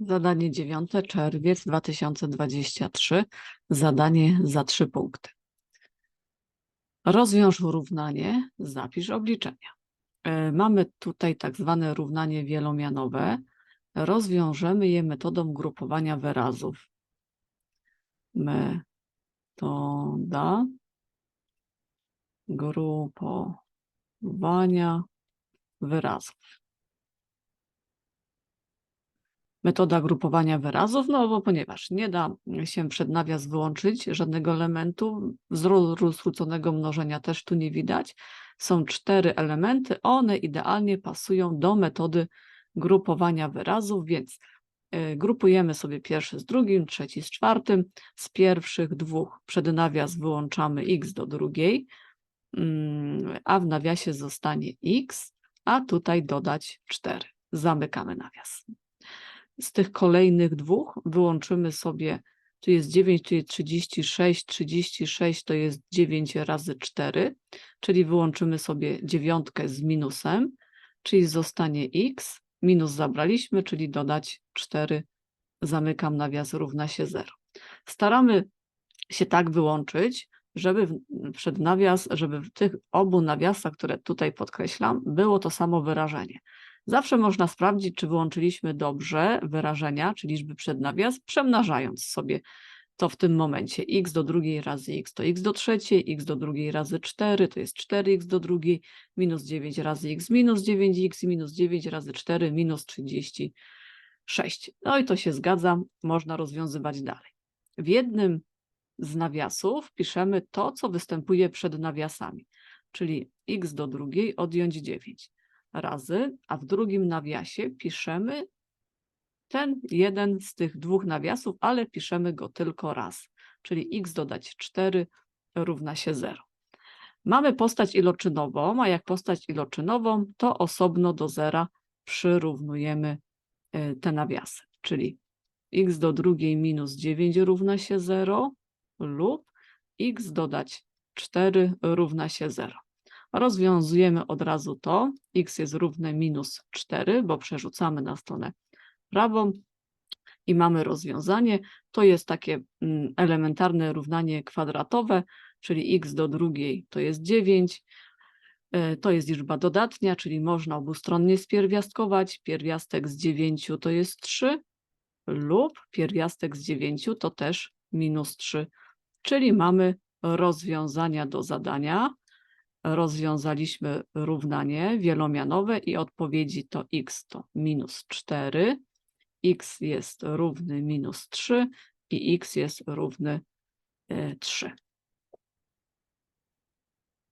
Zadanie dziewiąte, czerwiec 2023. Zadanie za trzy punkty. Rozwiąż równanie, zapisz obliczenia. E, Mamy tutaj tak zwane równanie wielomianowe. Rozwiążemy je metodą grupowania wyrazów. Metoda grupowania wyrazów. Metoda grupowania wyrazów, no bo ponieważ nie da się przed nawias wyłączyć żadnego elementu, wzoru rozrzuconego mnożenia też tu nie widać. Są cztery elementy, one idealnie pasują do metody grupowania wyrazów, więc y, grupujemy sobie pierwszy z drugim, trzeci z czwartym. Z pierwszych dwóch przed nawias wyłączamy x do drugiej, mm, a w nawiasie zostanie x, a tutaj dodać 4. Zamykamy nawias z tych kolejnych dwóch wyłączymy sobie, tu jest 9, tu jest 36, 36 to jest 9 razy 4, czyli wyłączymy sobie dziewiątkę z minusem, czyli zostanie x, minus zabraliśmy, czyli dodać 4, zamykam nawias równa się 0. Staramy się tak wyłączyć, żeby przed nawias, żeby w tych obu nawiasach, które tutaj podkreślam, było to samo wyrażenie. Zawsze można sprawdzić, czy wyłączyliśmy dobrze wyrażenia, czy liczby przed nawias, przemnażając sobie to w tym momencie. x do drugiej razy x to x do trzeciej, x do drugiej razy 4 to jest 4x do drugiej, minus 9 razy x minus 9x i minus 9 razy 4 minus 36. No i to się zgadza, można rozwiązywać dalej. W jednym z nawiasów piszemy to, co występuje przed nawiasami, czyli x do drugiej odjąć 9 razy, a w drugim nawiasie piszemy ten jeden z tych dwóch nawiasów, ale piszemy go tylko raz, czyli x dodać 4 równa się 0. Mamy postać iloczynową, a jak postać iloczynową, to osobno do zera przyrównujemy y, te nawiasy, czyli x do drugiej minus 9 równa się 0 lub x dodać 4 równa się 0. Rozwiązujemy od razu to. x jest równe minus 4, bo przerzucamy na stronę prawą i mamy rozwiązanie. To jest takie mm, elementarne równanie kwadratowe, czyli x do drugiej to jest 9. e, To jest liczba dodatnia, czyli można obustronnie spierwiastkować. Pierwiastek z 9 to jest 3 lub pierwiastek z 9 to też minus 3, czyli mamy rozwiązania do zadania rozwiązaliśmy równanie wielomianowe i odpowiedzi to x to minus 4, x jest równy minus 3 i x jest równy e, 3.